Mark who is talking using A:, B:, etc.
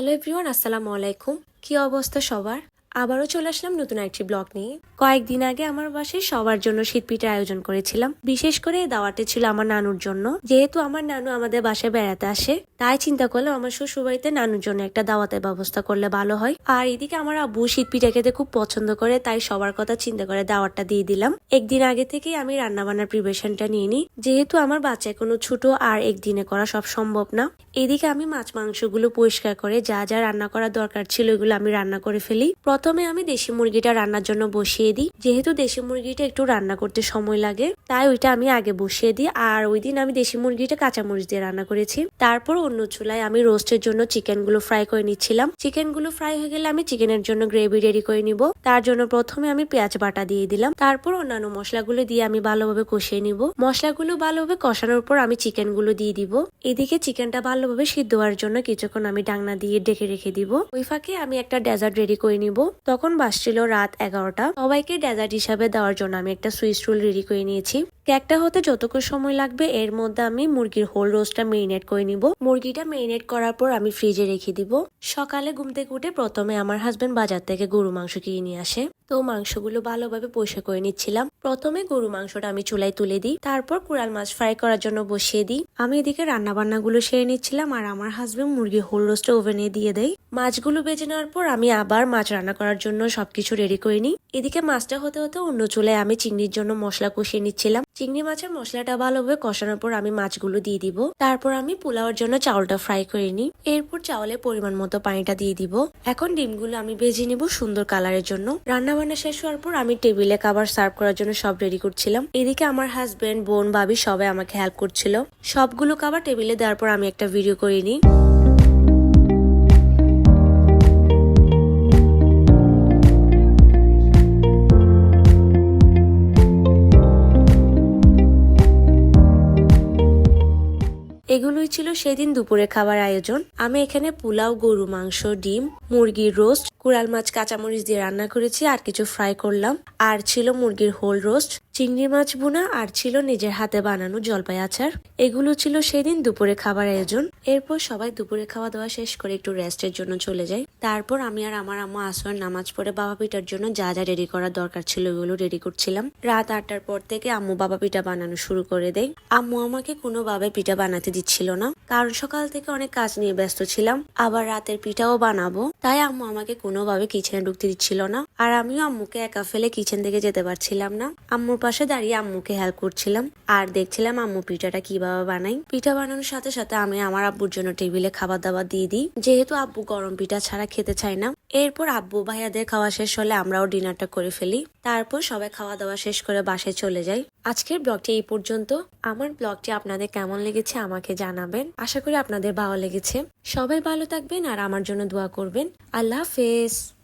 A: Hello everyone আসসালামু আলাইকুম কি অবস্থা সবার? আবারও চলে আসলাম নতুন একটি ব্লগ নিয়ে। কয়েকদিন আগে আমার বাসায় সবার জন্য শীতপিঠের আয়োজন করেছিলাম। বিশেষ করে দাওয়াতে ছিল আমার নানুর জন্য। যেহেতু আমার নানু আমাদের বাসায় বেড়াতে আসে, তাই চিন্তা করলাম আমার শ্বশুর বাড়িতে নানুর জন্য একটা দাওয়াতের ব্যবস্থা করলে ভালো হয়। আর এদিকে আমার আব্বু শীত পিঠা খেতে খুব পছন্দ করে, তাই সবার কথা চিন্তা করে দাওয়াতটা দিয়ে দিলাম। একদিন আগে থেকেই আমি রান্না বান্নার প্রিপারেশনটা নিয়ে নিই। যেহেতু আমার বাচ্চা কোনো ছোট আর একদিনে করা সব সম্ভব না। এদিকে আমি মাছ মাংসগুলো পরিষ্কার করে যা যা রান্না করার দরকার ছিল এগুলো আমি রান্না করে ফেলি। প্রথমে আমি দেশি মুরগিটা রান্নার জন্য বসিয়ে দিই। যেহেতু দেশি মুরগিটা একটু রান্না করতে সময় লাগে, তাই ওইটা আমি আগে বসিয়ে দিই। আর ওই দিন আমি দেশি মুরগিটা কাঁচামরিচ দিয়ে রান্না করেছি। তারপর অন্য চুলায় আমি রোস্টের জন্য চিকেনগুলো ফ্রাই করে নিচ্ছিলাম। চিকেনগুলো ফ্রাই হয়ে গেলে আমি চিকেনের জন্য গ্রেভি রেডি করে নিব। তার জন্য প্রথমে আমি পেঁয়াজ বাটা দিয়ে দিলাম। তারপর অন্যান্য মশলাগুলো দিয়ে আমি ভালোভাবে কষিয়ে নিব। মশলাগুলো ভালোভাবে কষানোর পর আমি চিকেনগুলো দিয়ে দিব। এদিকে চিকেনটা ভালোভাবে সিদ্ধ হওয়ার জন্য কিছুক্ষণ আমি ডাংনা দিয়ে ডেকে রেখে দিব। ওই ফাঁকে আমি একটা ডেজার্ট রেডি করে নিব। তখন বাসছিল রাত এগারোটা। সবাইকে ডেজার্ট হিসাবে দেওয়ার জন্য আমি একটা সুইস রোল রেডি করে নিয়েছি। কেকটা হতে যতক্ষণ সময় লাগবে, এর মধ্যে আমি মুরগির হোল রোস্টটা মেরিনেট করে নিব। মুরগিটা মেরিনেট করার পর আমি ফ্রিজে রেখে দিব। সকালে ঘুম থেকে উঠে প্রথমে আমার হাজবেন্ড বাজার থেকে গরু মাংস কিনে নিয়ে আসে। তো মাংসগুলো ভালোভাবে পরিষ্কার করে নিচ্ছিলাম। প্রথমে গরু মাংসটা আমি চুলায় তুলে দিই। তারপর কুড়াল মাছ ফ্রাই করার জন্য বসিয়ে দিই। আমি এদিকে রান্না বান্না গুলো সেরে নিচ্ছিলাম আর আমার হাজবেন্ড মুরগির হোল রোস্টটা ওভেনে দিয়ে দেয়। মাছগুলো বেজে নেওয়ার পর আমি আবার মাছ রান্না করার জন্য সবকিছু রেডি করে নিই। এদিকে মাছটা হতে হতে অন্য চুলায় আমি চিংড়ির জন্য মশলা কষিয়ে নিচ্ছিলাম। চিংড়ি মাছের মশলাটা ভালোভাবে কষানোর পর আমি মাছগুলো দিয়ে দিব। তারপর আমি পোলাওর জন্য চাউলটা ফ্রাই করে নিই। এরপর চাউলে পরিমাণ মতো পানিটা দিয়ে দিব। এখন ডিমগুলো আমি ভেজে নিব সুন্দর কালারের জন্য। রান্না বান্না শেষ হওয়ার পর আমি টেবিলে খাবার সার্ভ করার জন্য সব রেডি করছিলাম। এদিকে আমার হাজবেন্ড বোন, ভাবি সবাই আমাকে হেল্প করছিল। সবগুলো খাবার টেবিলে দেওয়ার পর আমি একটা ভিডিও করে নিই। এগুলোই ছিল সেদিন দুপুরে খাবার আয়োজন। আমি এখানে পোলাও গরু মাংস, ডিম, মুরগির রোস্ট কুড়াল মাছ, কাঁচামরিচ দিয়ে রান্না করেছি, আর কিছু ফ্রাই করলাম। আর ছিল মুরগির হোল রোস্ট চিংড়ি মাছ বোনা আর ছিল নিজের হাতে বানানো জলপাই আচার। এগুলো ছিল সেদিন দুপুরে খাবার আয়োজন। এরপর সবাই দুপুরে খাওয়া দাওয়া শেষ করে একটু রেস্টের জন্য চলে যাই। তারপর আমি আর আমার আম্মু আসর নামাজ পড়ে বাবা পিঠার জন্য যা যা রেডি করার দরকার ছিল ওগুলো রেডি করছিলাম। রাত আটটার পর থেকে আম্মু বাবা পিঠা বানানো শুরু করে দেয়। আম্মু আমাকে কোনোভাবে পিঠা বানাতে দিচ্ছিল না, কারণ সকাল থেকে অনেক কাজ নিয়ে ব্যস্ত ছিলাম। আবার রাতের পিঠাও বানাবো, তাই আম্মু আমাকে কোনোভাবে কিচেনে ঢুকতে দিচ্ছিল না। আর আমিও আম্মুকে একা ফেলে কিচেন থেকে যেতে পারছিলাম না। আম্মুর পাশে দাঁড়িয়ে আম্মুকে হেল্প করছিলাম। আর দেখছিলাম আম্মু পিঠাটা কীভাবে বানাই পিঠা বানানোর সাথে সাথে আমি আমার আব্বুর জন্য টেবিলে খাবার দাবার দিয়ে দিই। যেহেতু আব্বু গরম পিঠা ছাড়া খেতে চায় না এরপর আব্বু ভাইয়াদের খাওয়া শেষ হলে আমরাও ডিনারটা করে ফেলি। তারপর সবাই খাওয়া দাওয়া শেষ করে বাসে চলে যাই। আজকের ব্লগটি এই পর্যন্ত। আমার ব্লগটি আপনাদের কেমন লেগেছে আমাকে জানাবেন। আশা করি আপনাদের ভালো লেগেছে। সবাই ভালো থাকবেন আর আমার জন্য দোয়া করবেন। আল্লাহ হাফেজ।